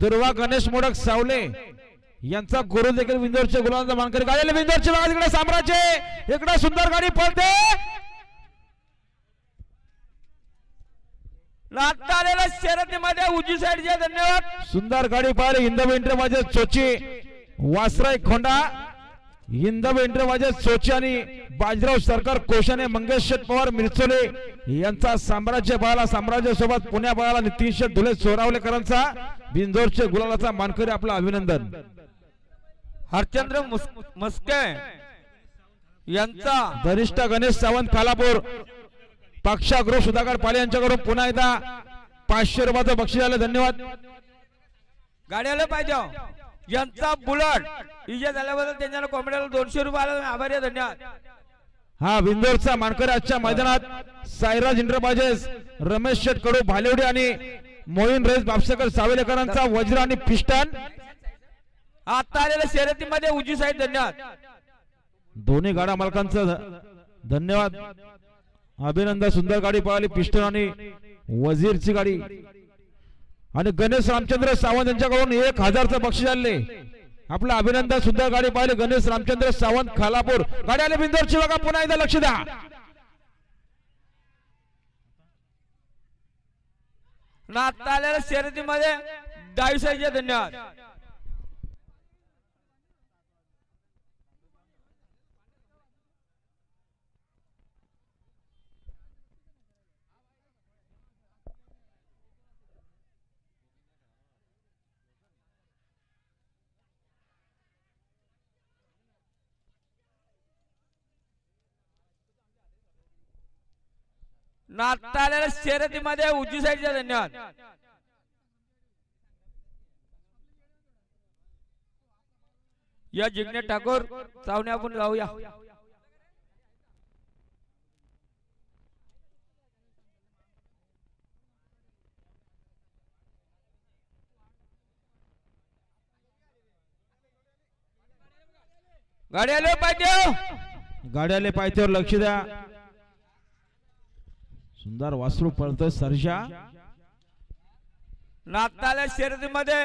दुर्वा गणेश मोडक सावले यांचा गुरु देखील विंदोरचे गुलाबांचा मानकरी गाडी विंदोरची बघा इकडे साम्राज्य इकडे सुंदर गाडी पळते. शर्यतीमध्ये उजी धन्यवाद. सुंदर गाडी पाहिली हिंदव एंट्री माझे चोची वासराय खोंडा हिंदव एंट्री माझे चोची आणि बाजीराव सरकार कोशाने मंगेश शेठ पवार मिरचोले यांचा साम्राज्य पाहाला साम्राज्य सोबत पुण्या पाहाला नितीन शेठ धुले सोरावलेकरांचा बिंदोरचे गुलालाचा मानकरी आपलं अभिनंदन. हरचंद्र मुस- मस्के यांचा धनिष्ठ गणेश सावंत खालापूर पक्षागृह सुधाकर पाले यांच्याकडून पुन्हा एकदा पाचशे रुपयाचं बक्षीस आलं. धन्यवाद. गाड्याला पाहिजे हो. यांचा बुलट इजा झाल्याबद्दल त्यांच्याला कॉमेडीला दोनशे रुपये आले. आभारी धन्यवाद. हा बिंदोरचा मानकरी आजच्या मैदानात साईराज इंटरप्राइजेस रमेश शेठ कडू भालेवडी आणि मोहीन रेस बापसेकर सावेलेकरांचा वज्र आणि पिस्टन आता आलेल्या शर्यतीमध्ये उजी साईड धन्यवाद. दोन्ही गाडा मालकांचं धन्यवाद. अभिनंदन सुंदर गाडी पळाली पिस्टन आणि वजीरची गाडी. आणि गणेश रामचंद्र सावंत यांच्याकडून एक हजारचं बक्षीस आले आपलं अभिनंदन सुंदर गाडी पाहिली गणेश रामचंद्र सावंत खालापूर. गाडी आली बिंदोरची बघा पुन्हा एकदा लक्ष द्या. आणि आता आलेल्या शर्यतीमध्ये डावी साईडचे धन्यवाद. आणि आता आलेल्या शर्यतीमध्ये उजवी साईडच्या धन्यवाद. या जिग्ने ठाकूर चावणे आपण जाऊया गाडी आले पाहिजे हो. गाडी आले लक्ष द्या. सुंदर वासरू पळतोय सरजा. नाताल्या शर्यतीमध्ये